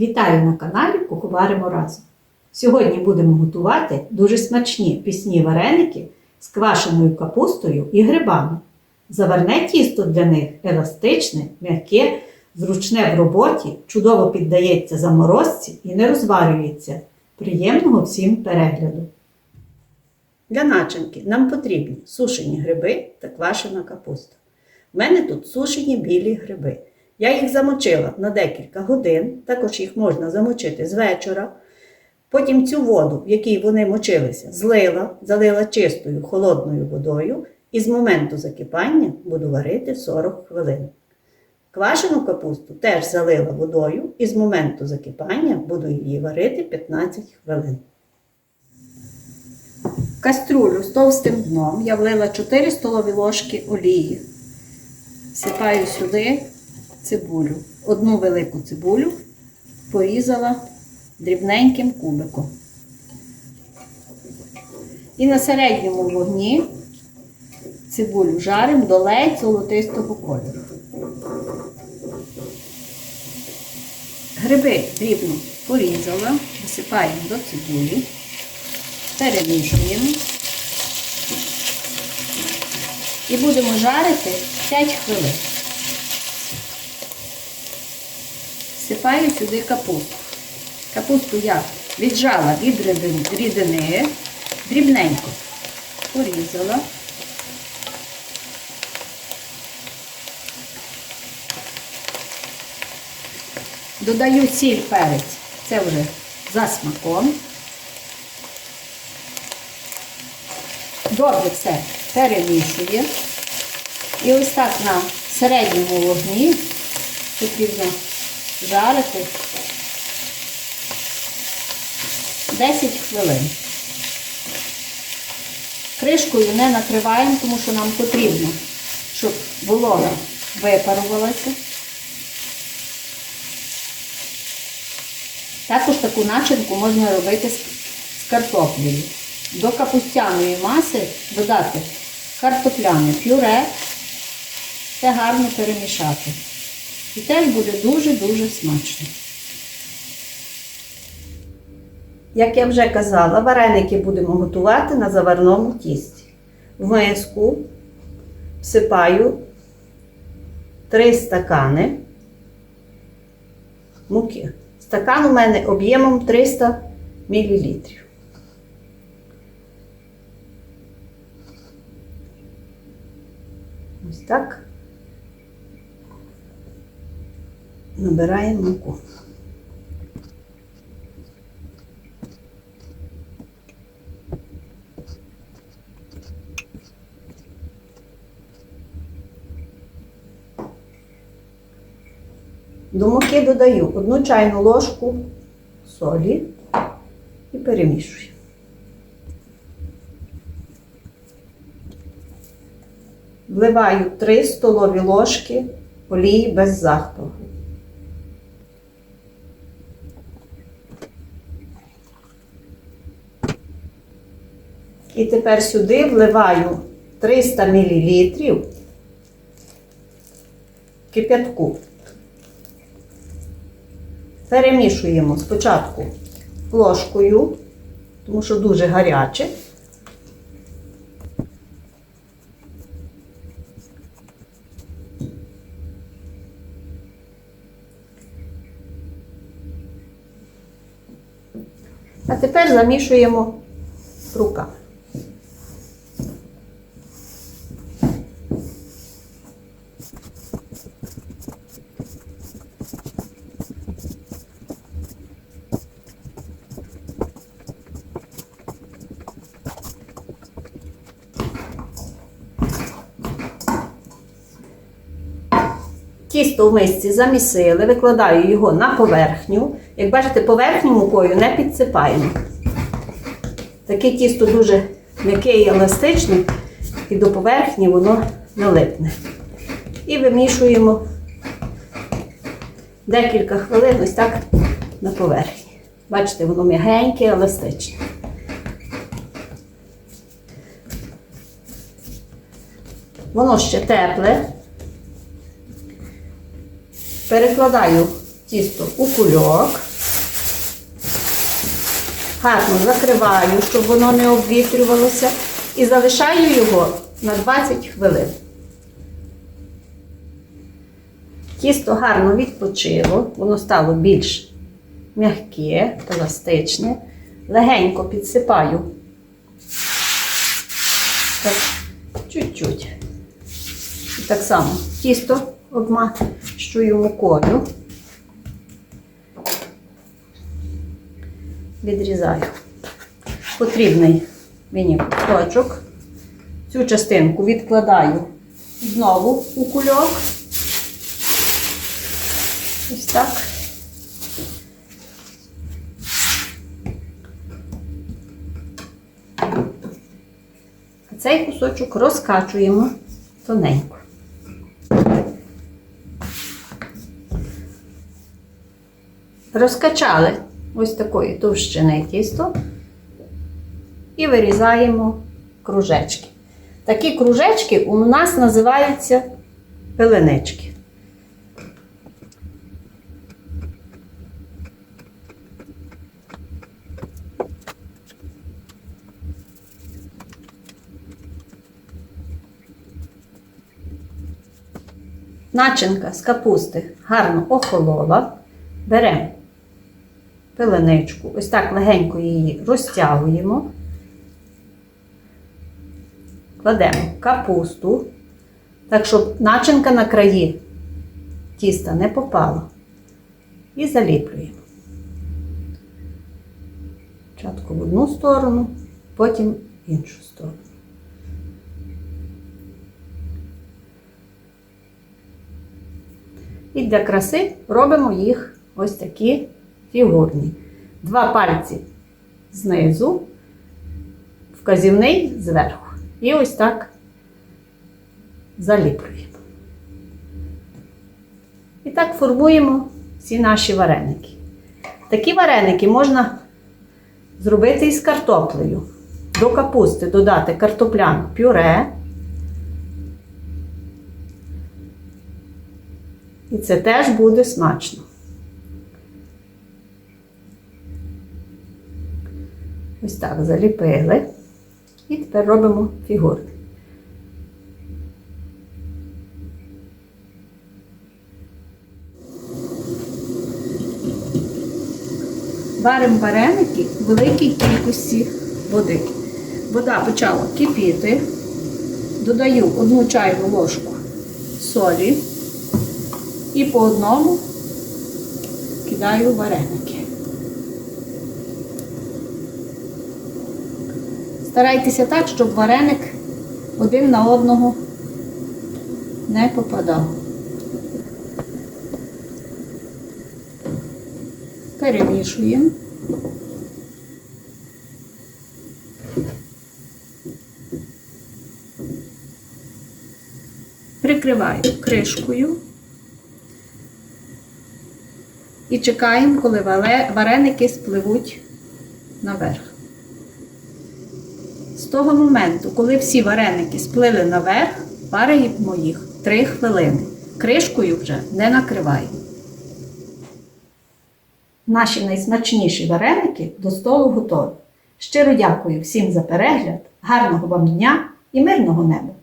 Вітаю на каналі Куховаримо разом. Сьогодні будемо готувати дуже смачні пісні вареники з квашеною капустою і грибами. Заварне тісто для них еластичне, м'яке, зручне в роботі, чудово піддається заморозці і не розварюється. Приємного всім перегляду! Для начинки нам потрібні сушені гриби та квашена капуста. У мене тут сушені білі гриби. Я їх замочила на декілька годин, також їх можна замочити з вечора. Потім цю воду, в якій вони мочилися, злила, залила чистою холодною водою і з моменту закипання буду варити 40 хвилин. Квашену капусту теж залила водою і з моменту закипання буду її варити 15 хвилин. В каструлю з товстим дном я влила 4 столові ложки олії. Сипаю сюди цибулю. Одну велику цибулю порізала дрібненьким кубиком. І на середньому вогні цибулю жаримо до ледь золотистого кольору. Гриби дрібно порізала, висипаємо до цибулі, перемішуємо і будемо жарити 5 хвилин. Всипаю сюди капусту. Капусту я віджала від рідини, дрібненько порізала. Додаю сіль перець, це вже за смаком. Добре все перемішує. І ось так на середньому вогні потрібно жарити 10 хвилин. Кришкою не накриваємо, тому що нам потрібно, щоб волога випарувалася. Також таку начинку можна робити з картоплею. До капустяної маси додати картопляне пюре, це гарно перемішати. І теж буде дуже-дуже смачно. Як я вже казала, вареники будемо готувати на заварному тісті. В миску всипаю 3 стакани муки. Стакан у мене об'ємом 300 мл. Ось так. Набираємо муку. До муки додаю одну чайну ложку солі і перемішую. Вливаю 3 столові ложки олії без захпалу. І тепер сюди вливаю 300 мл кип'ятку. Перемішуємо спочатку ложкою, тому що дуже гаряче. А тепер замішуємо руками. Тісто в мисці замісили, викладаю його на поверхню. Як бачите, поверхню мукою не підсипаємо. Таке тісто дуже м'яке і еластичне, і до поверхні воно не липне. І вимішуємо декілька хвилин ось так на поверхні. Бачите, воно м'ягеньке, еластичне. Воно ще тепле. Перекладаю тісто у кульок. Гарно закриваю, щоб воно не обвітрювалося. І залишаю його на 20 хвилин. Тісто гарно відпочило, воно стало більш м'яке, еластичне. Легенько підсипаю. Так, чуть-чуть. І так само тісто обмащую мукою. Відрізаю потрібний мені кусочок. Цю частинку відкладаю знову у кульок. Ось так. А цей кусочок розкачуємо тоненько. Розкачали ось такої товщини тісто і вирізаємо кружечки. Такі кружечки у нас називаються пеленички. Начинка з капусти гарно охолола. Беремо пеленичку, ось так легенько її розтягуємо. Кладемо капусту, так, щоб начинка на краї тіста не попала. І заліплюємо. Спочатку в одну сторону, потім в іншу сторону. І для краси робимо їх ось такі фігурні. Два пальці знизу, вказівний зверху. І ось так заліплюємо. І так формуємо всі наші вареники. Такі вареники можна зробити із картоплею. До капусти додати картопляне пюре. І це теж буде смачно. Ось так заліпили. І тепер робимо фігурки. Варимо вареники в великій кількості води. Вода почала кипіти. Додаю одну чайну ложку солі і по одному кидаю вареники. Старайтеся так, щоб вареник один на одного не попадав. Перемішуємо. Прикриваю кришкою і чекаємо, коли вареники спливуть наверх. Того моменту, коли всі вареники сплили наверх, варимо їх 3 хвилини. Кришкою вже не накриваємо. Наші найсмачніші вареники до столу готові. Щиро дякую всім за перегляд, гарного вам дня і мирного неба!